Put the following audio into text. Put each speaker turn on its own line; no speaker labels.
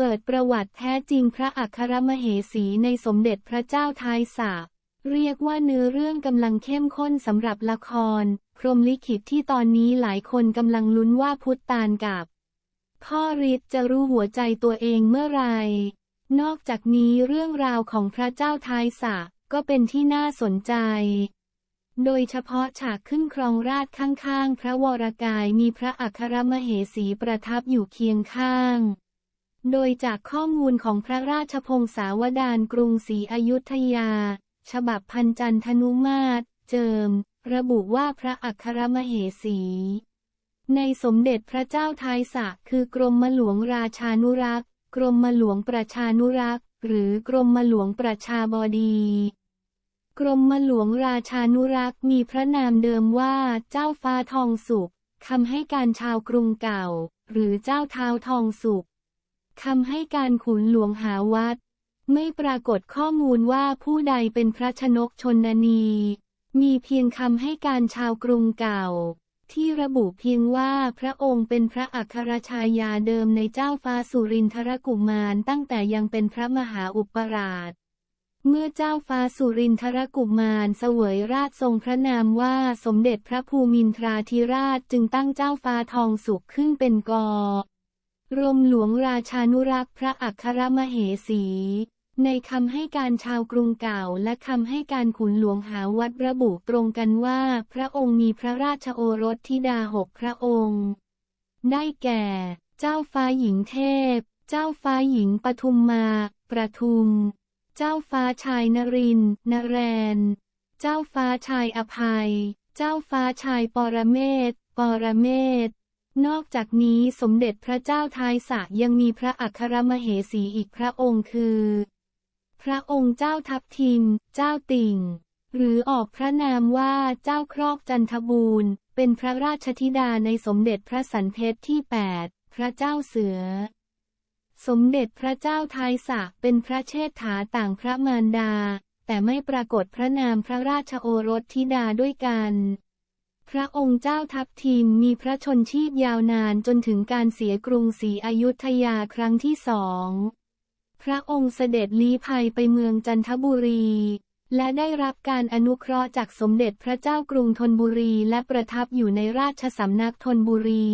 เปิดประวัติแท้จริงพระอัครมเหสีในสมเด็จพระเจ้าทายสะเรียกว่าเนื้อเรื่องกำลังเข้มข้นสำหรับละคร พรมลิขิตที่ตอนนี้หลายคนกำลังลุ้นว่าพุทธาลกับ พ่อฤทธิ์จะรู้หัวใจตัวเองเมื่อไร นอกจากนี้เรื่องราวของพระเจ้าทายสะก็เป็นที่น่าสนใจ โดยเฉพาะฉากขึ้นครองราชข้างๆ พระวรกายมีพระอัครมเหสีประทับอยู่เคียงข้าง โดยจากข้อมูลของพระราชพงศาวดารกรุงศรีอยุธยา ฉบับพันจันทนุมาตร เจิม ระบุว่าพระอัครมเหสี ในสมเด็จพระเจ้าทายสะคือกรมหลวงราชานุรักษ์ กรมหลวงประชานุรักษ์ หรือกรมหลวงประชาบดี กรมหลวงราชานุรักษ์มีพระนามเดิมว่าเจ้าฟ้าทองสุขคำให้การชาวกรุงเก่า หรือเจ้าเท้าทองสุข คำให้การขุนหลวงหาวัด ไม่ปรากฏข้อมูลว่าผู้ใดเป็นพระชนกชนนี มีเพียงคำให้การชาวกรุงเก่า ที่ระบุเพียงว่าพระองค์เป็นพระอัครชายาเดิมในเจ้าฟ้าสุรินทรกุมารตั้งแต่ยังเป็นพระมหาอุปราชเมื่อเจ้าฟ้าสุรินทรกุมารเสวยราชทรงพระนามว่าสมเด็จพระภูมินทราธิราชจึงตั้งเจ้าฟ้าทองสุขขึ้นเป็นกอ รมหลวงราชานุรักษ์พระอัครมเหสี ในคำให้การชาวกรุงเก่าและคำให้การขุนหลวงหาวัดระบุตรงกันว่า พระองค์มีพระราชโอรสธิดาหกพระองค์ ได้แก่ เจ้าฟ้าหญิงเทพ เจ้าฟ้าหญิงปทุมมา ประทุม เจ้าฟ้าชายนรินทร์นแรน เจ้าฟ้าชายอภัย เจ้าฟ้าชายปรเมศปรเมศ นอกจากนี้สมเด็จพระเจ้าทายสะยังมีพระอัครมเหสีอีกพระองค์คือ พระองค์เจ้าทับทิม เจ้าติ่ง หรือออกพระนามว่าเจ้าครอกจันทบูรณ์ เป็นพระราชธิดาในสมเด็จพระสันเพชรที่ 8 พระเจ้าเสือ สมเด็จพระเจ้าทายสะเป็นพระเชษฐาต่างพระมารดา แต่ไม่ปรากฏพระนามพระราชโอรสธิดาด้วยกัน พระองค์เจ้าทัพทิมมีพระชนชีพยาวนานจนถึงการเสียกรุงศรีอยุธยาครั้งที่สอง พระองค์เสด็จลี้ภัยไปเมืองจันทบุรี และได้รับการอนุเคราะห์จากสมเด็จพระเจ้ากรุงธนบุรีและประทับอยู่ในราชสำนักธนบุรี